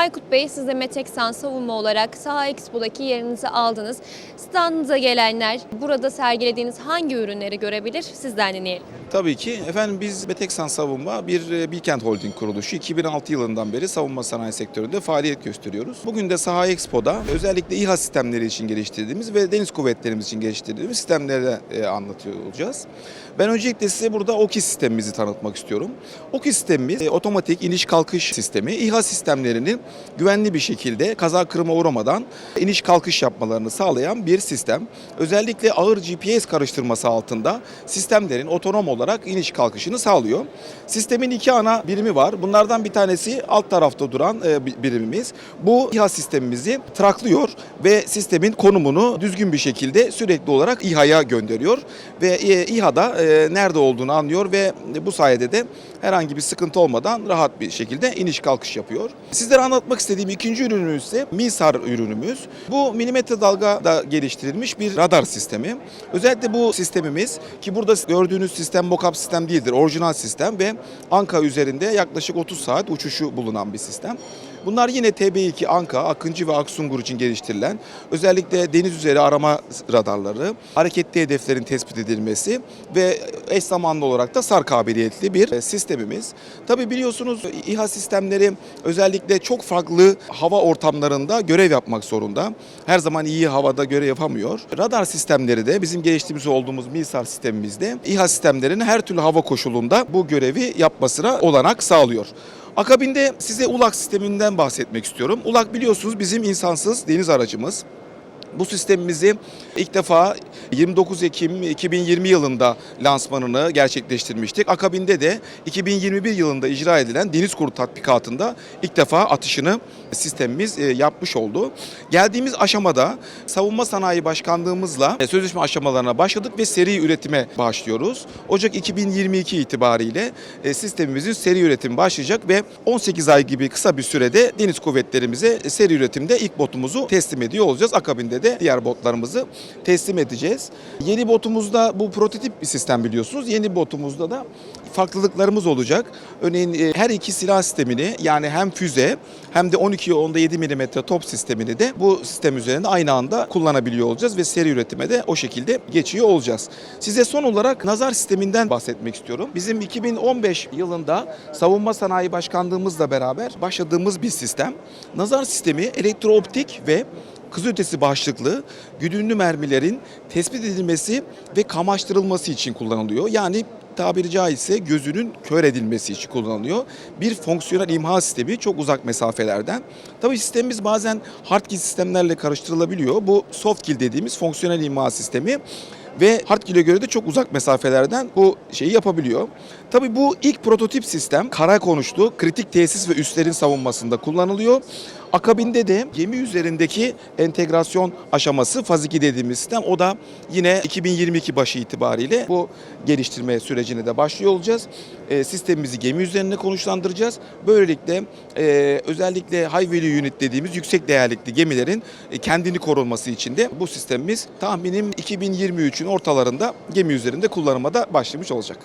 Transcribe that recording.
Aykut Bey siz de Meteksan savunma olarak Saha Expo'daki yerinizi aldınız. Standınıza gelenler burada sergilediğiniz hangi ürünleri görebilir? Sizden dinleyelim. Tabii ki. Efendim biz Beteksan Savunma bir e, Bilkent Holding kuruluşu. 2006 yılından beri savunma sanayi sektöründe faaliyet gösteriyoruz. Bugün de Saha Expo'da özellikle İHA sistemleri için geliştirdiğimiz ve deniz kuvvetlerimiz için geliştirdiğimiz sistemleri e, anlatıyor olacağız. Ben öncelikle size burada OKİ sistemimizi tanıtmak istiyorum. OKİ sistemimiz e, otomatik iniş kalkış sistemi. İHA sistemlerinin güvenli bir şekilde kaza kırıma uğramadan iniş kalkış yapmalarını sağlayan bir sistem. Özellikle ağır GPS karıştırması altında sistemlerin otonom olarak iniş kalkışını sağlıyor. Sistemin iki ana birimi var. Bunlardan bir tanesi alt tarafta duran e, bi- birimimiz. Bu İHA sistemimizi traklıyor ve sistemin konumunu düzgün bir şekilde sürekli olarak İHA'ya gönderiyor ve e, İHA'da e, nerede olduğunu anlıyor ve bu sayede de herhangi bir sıkıntı olmadan rahat bir şekilde iniş kalkış yapıyor. Sizlere anlatmak istediğim ikinci ürünümüz ise MISAR ürünümüz. Bu milimetre dalgada geliştirilmiş bir radar sistemi. Özellikle bu sistemimiz ki burada gördüğünüz sistem mockup sistem değildir. Orijinal sistem ve Anka üzerinde yaklaşık 30 saat uçuşu bulunan bir sistem. Bunlar yine TB2, Anka, Akıncı ve Aksungur için geliştirilen özellikle deniz üzeri arama radarları, hareketli hedeflerin tespit edilmesi ve eş zamanlı olarak da SAR kabiliyetli bir e, sistemimiz. Tabi biliyorsunuz İHA sistemleri özellikle çok farklı hava ortamlarında görev yapmak zorunda. Her zaman iyi havada görev yapamıyor. Radar sistemleri de bizim geliştirmiş olduğumuz MİSAR sistemimizde İHA sistemlerinin her türlü hava koşulunda bu görevi yapmasına olanak sağlıyor. Akabinde size ULAK sisteminden bahsetmek istiyorum. ULAK biliyorsunuz bizim insansız deniz aracımız. Bu sistemimizi ilk defa 29 Ekim 2020 yılında lansmanını gerçekleştirmiştik. Akabinde de 2021 yılında icra edilen Deniz Kuru tatbikatında ilk defa atışını sistemimiz e, yapmış oldu. Geldiğimiz aşamada Savunma Sanayi Başkanlığımızla e, sözleşme aşamalarına başladık ve seri üretime başlıyoruz. Ocak 2022 itibariyle e, sistemimizin seri üretimi başlayacak ve 18 ay gibi kısa bir sürede deniz kuvvetlerimize seri üretimde ilk botumuzu teslim ediyor olacağız. Akabinde de diğer botlarımızı teslim edeceğiz. Yeni botumuzda bu prototip bir sistem biliyorsunuz. Yeni botumuzda da farklılıklarımız olacak. Örneğin e, her iki silah sistemini yani hem füze hem de 12 onda 7 mm top sistemini de bu sistem üzerinde aynı anda kullanabiliyor olacağız ve seri üretime de o şekilde geçiyor olacağız. Size son olarak nazar sisteminden bahsetmek istiyorum. Bizim 2015 yılında Savunma Sanayi Başkanlığımızla beraber başladığımız bir sistem. Nazar sistemi elektrooptik ve kızılötesi başlıklı güdümlü mermilerin tespit edilmesi ve kamaştırılması için kullanılıyor. Yani tabiri caizse gözünün kör edilmesi için kullanılıyor. Bir fonksiyonel imha sistemi çok uzak mesafelerden. Tabii sistemimiz bazen hard kill sistemlerle karıştırılabiliyor. Bu soft kill dediğimiz fonksiyonel imha sistemi ve hard kill'e göre de çok uzak mesafelerden bu şeyi yapabiliyor. Tabii bu ilk prototip sistem kara konuştu kritik tesis ve üslerin savunmasında kullanılıyor. Akabinde de gemi üzerindeki entegrasyon aşaması faz 2 dediğimiz sistem o da yine 2022 başı itibariyle bu geliştirme sürecine de başlıyor olacağız. E, sistemimizi gemi üzerinde konuşlandıracağız. Böylelikle e, özellikle high value unit dediğimiz yüksek değerlikli gemilerin e, kendini korunması için de bu sistemimiz tahminim 2023'ün ortalarında gemi üzerinde kullanıma da başlamış olacak.